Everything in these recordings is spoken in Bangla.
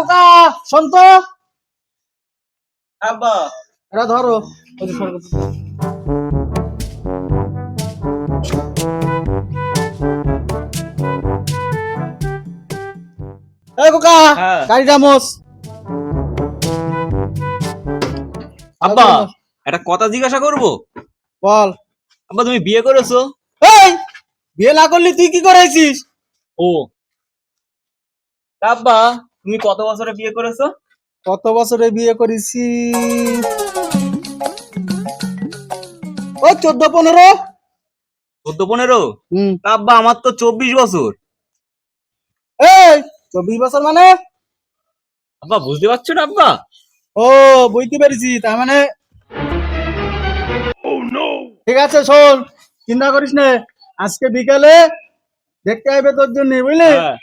খোকা শোন তো আব্বা। এটা ধরো। খোকা হ্যাঁ। গাড়িটা মোস। আব্বা একটা কথা জিজ্ঞাসা করব? বল। আব্বা তুমি বিয়ে করেছ? এই বিয়ে না করলি তুই কি করেছিস? ও। আব্বা তুমি কত বছরে বিয়ে করেছ? কত বছরে বিয়ে করেছি? ওই চোদ্দ পনেরো। চোদ্দ পনেরো? আব্বা আমার তো চব্বিশ বছর। এই চব্বিশ বছর মানে? আব্বা বুঝতে পারছ না আব্বা? ও বুঝতে পেরেছি তার মানে? ঠিক আছে শোন চিন্তা করিস না আজকে বিকালে দেখতে আসবে তোর জন্য বুঝলি? হ্যাঁ।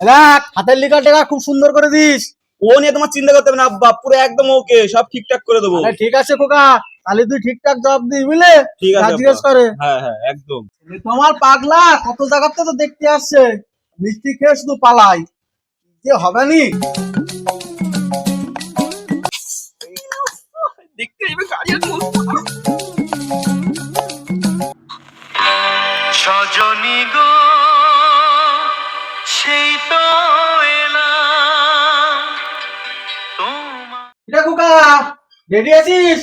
দেখ হাতের লিখা টাকা খুব সুন্দর করে দিস। ও নিয়ে তোমার চিন্তা করতে হবে না আব্বা পুরো একদম ওকে সব ঠিকঠাক করে দেবো। ঠিক আছে খোকা তাহলে তুই ঠিকঠাক জবাব দিস বুঝলে? ঠিক আছে জিজ্ঞেস করে। হ্যাঁ হ্যাঁ একদম। তোমার পাগলা কত জায়গাতে তো দেখতে আসছে। মিষ্টি খেয়ে শুধু পালাই। যে হবে নি? রেডি আছিস?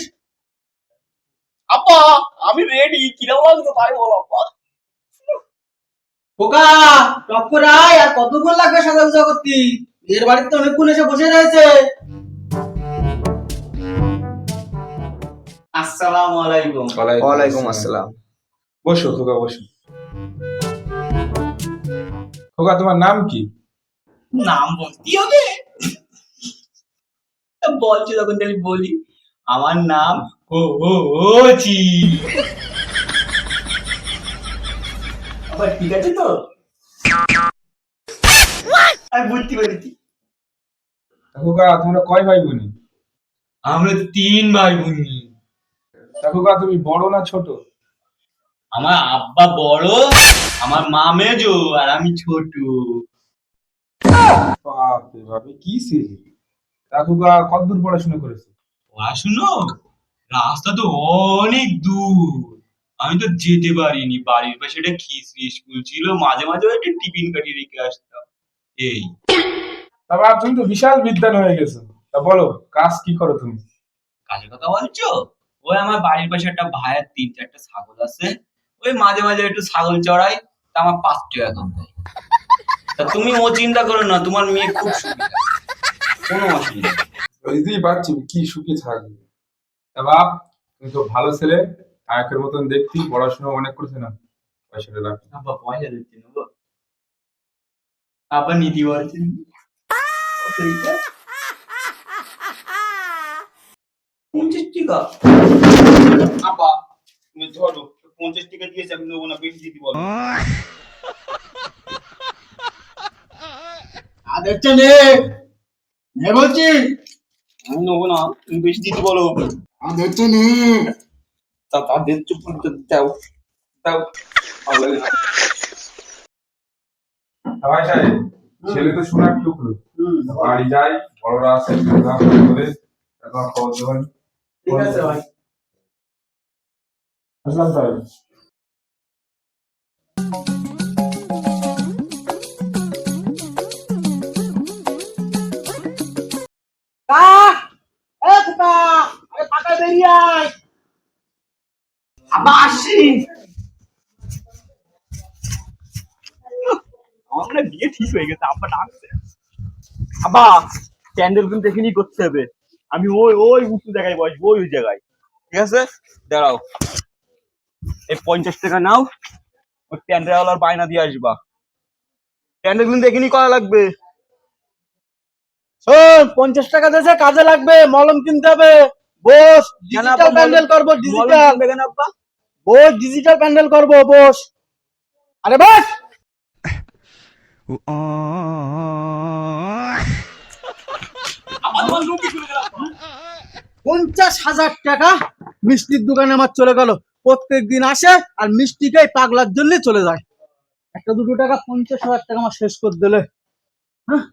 আব্বা আমি রেডি কীরকম লাগতো তাই বল আব্বা। খোকা টক্কর আয় আর কতক্ষণ লাগবে সাজা গুজা করতে? এর বাড়িতে অনেকক্ষণ এসে বসে রয়েছে। আসসালামু আলাইকুম। ওয়ালাইকুম আসসালাম। বসো খোকা বসো। খোকা তোমার নাম কি? নাম বলতে হবে। বলছি তখন তাহলে বলি আমার নাম ও ও ওচি আবার ঠিক আছে তো? আমি বুঝতে পেরেছি তা তোমরা কয় ভাই বোন আমরা তিন ভাই বোন তুমি বড় না ছোট? আমার আব্বা বড় আমার মা মেজো আর আমি ছোট। বাপরে কি খোকা কতদূর পড়াশোনা করেছ? পড়াশুনো? রাস্তা তো অনেক দূর। আমি তো যেতে পারিনি। বাড়ির পাশে একটা খিচড়ি স্কুল ছিল। মাঝে মাঝে একটু টিফিন কাটিয়ে রেখে আসতাম। এই। তা তুমি তো বিশাল বিদ্যান হয়ে গেছো। তা বলো কাজ কি করো তুমি? কাজের কথা বলছো? ওই আমার বাড়ির পাশে একটা ভাইয়ের তিন চারটা ছাগল আছে। ওই মাঝে মাঝে একটু ছাগল চড়াই তা আমার পাঁচ টাকা করে দেয়। তা তুমি ও চিন্তা করো না তোমার মেয়ে খুব সুবিধা। কোনো অসুবিধা। বুঝতেই পারছি কি সুখে থাকবে। বাপ, তুমি তো ভালো ছেলে, আয়কের মতন দেখতি পড়াশোনা অনেক করছে না? পয়সাটা রাখ। আব্বা, পয়সা দিচ্ছি না। আব্বা, নীতি বলছেন পঞ্চাশ টাকা। আব্বা, তুমি ধরো, পঞ্চাশ টাকা দিয়েছে, আমি নেব না, বেশি দিতে বলো। আর দেখছে নে নে বলছি। আমি নেব না তুমি বেশি দিতে বলো। আর দেখছে নে। তা চুপ করে দাও দাও। ভালো লাগে না। ভাই সাহেব ছেলে তো সোনার টুকরো। বাড়ি যাই বড়রা আছে প্রোগ্রাম বলে এখন খবর দেবেন। ঠিক আছে ভাই। আসলাম তাহলে। মনে বিয়ে ঠিক হয়ে গেছে আব্বা ডাকছে। আব্বা প্যান্ডেল কিন্তু এখানেই করতে হবে। আমি ওই ওই উঁচু জায়গায় বসবো ওই ওই জায়গায়। ঠিক আছে? দাঁড়াও। এই পঞ্চাশ টাকা নাও ওই প্যান্ডেলওয়ালার বায়না দিয়ে আসবা। প্যান্ডেল কিন্তু এখানেই করা লাগবে। পঞ্চাশ টাকা দিয়েছে কাজে লাগবে মলম কিনতে হবে। বস ডিজিটাল প্যান্ডেল করব ডিজিটাল বস ডিজিটাল প্যান্ডেল করব বস। আরে বস আমার তোমার লোক কি করে দিলাম? পঞ্চাশ হাজার টাকা মিষ্টির দোকানে আমার চলে গেল। প্রত্যেক দিন আসে আর মিষ্টিটাই পাগলার জন্য চলে যায়। একটা দুটো টাকা পঞ্চাশ হাজার টাকা আমার শেষ করে দিলে। হ্যাঁ?